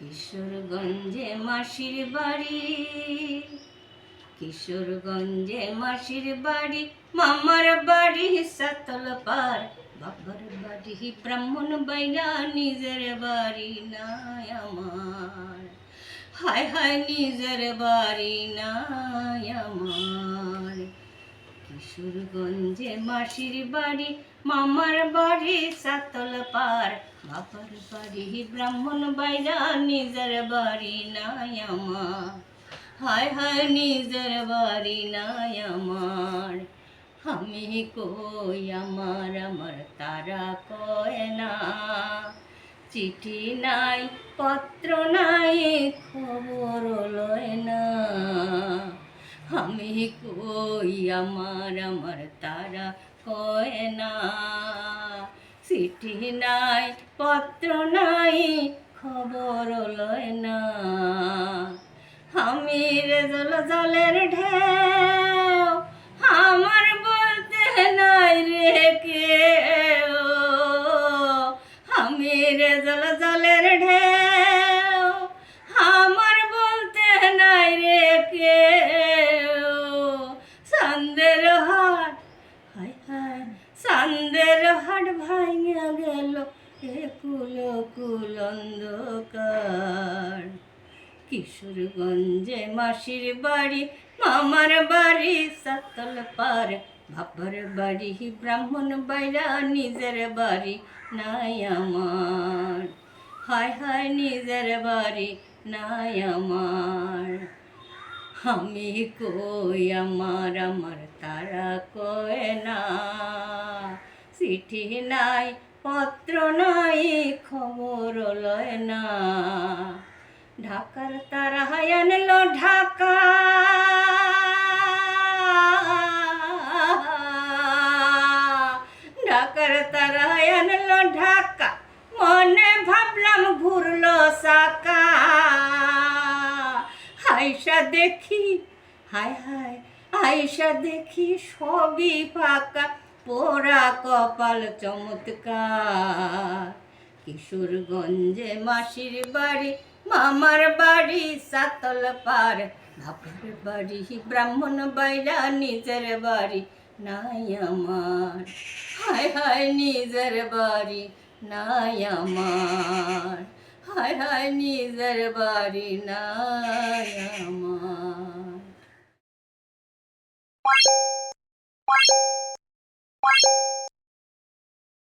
কিশোরগঞ্জে মাসির বাড়ি, কিশোরগঞ্জে মাসির বাড়ি, মামার বাড়ি সাতল পার বাবার বাড়ি ব্রাহ্মণ বাইরা নিজের বাড়ি নাই আমার। হায় হায়, নিজের বাড়ি নাই আমার। কিশোরগঞ্জে মাসির বাড়ি, মামার বাড়ি, সাতল পার। বাবার বাড়ি, ব্রাহ্মণ বাইরা, নিজের বাড়ি নাই আমার। হায় হায়, নিজের বাড়ি নাই আমার। আমি কই আমার আমার তারা কয় না। চিঠি নাই, পত্র নাই, খবর লয় না। আমি কই আমার আমার তারা কয় না? চিঠি নাই, পত্র নাই, খবর লয় না। আমি রে জল জলের ঢেউ, আমার বলতে নাই রে কেউ। আমি রে জল জলের হায় হায় সন্দের হাট ভাঙা গেল এ কুল কুল অন্ধকার। কিশোরগঞ্জে মাসির বাড়ি, মামার বাড়ি, সাতল পার বাবার বাড়ি, ব্রাহ্মণ বাইরা নিজের বাড়ি নাই আমার। হায় হায়, নিজের বাড়ি নাই আমার। আমি কই আমার আমার তারা কয় না? চিঠি নাই, পত্র নাই, খবর লয় না। ঢাকার তারা আনলো ঢাকা। ঢাকার তারা আনলো ঢাকা। মনে ভাবলাম ঘুরলো সাকা। হাইসা দেখি, হায় হায় আয়সা দেখি সবই ফাঁকা, পোড়া কপাল চমৎকার। কিশোরগঞ্জে মাসির বাড়ি, মামার বাড়ি, সাতল পার। বাপের বাড়ি, ব্রাহ্মণ বাইরা, নিজের বাড়ি নাই আমার। হায় হায়, নিজের বাড়ি নাই আমার। হায় হায় নিজের বাড়ি নাই আমার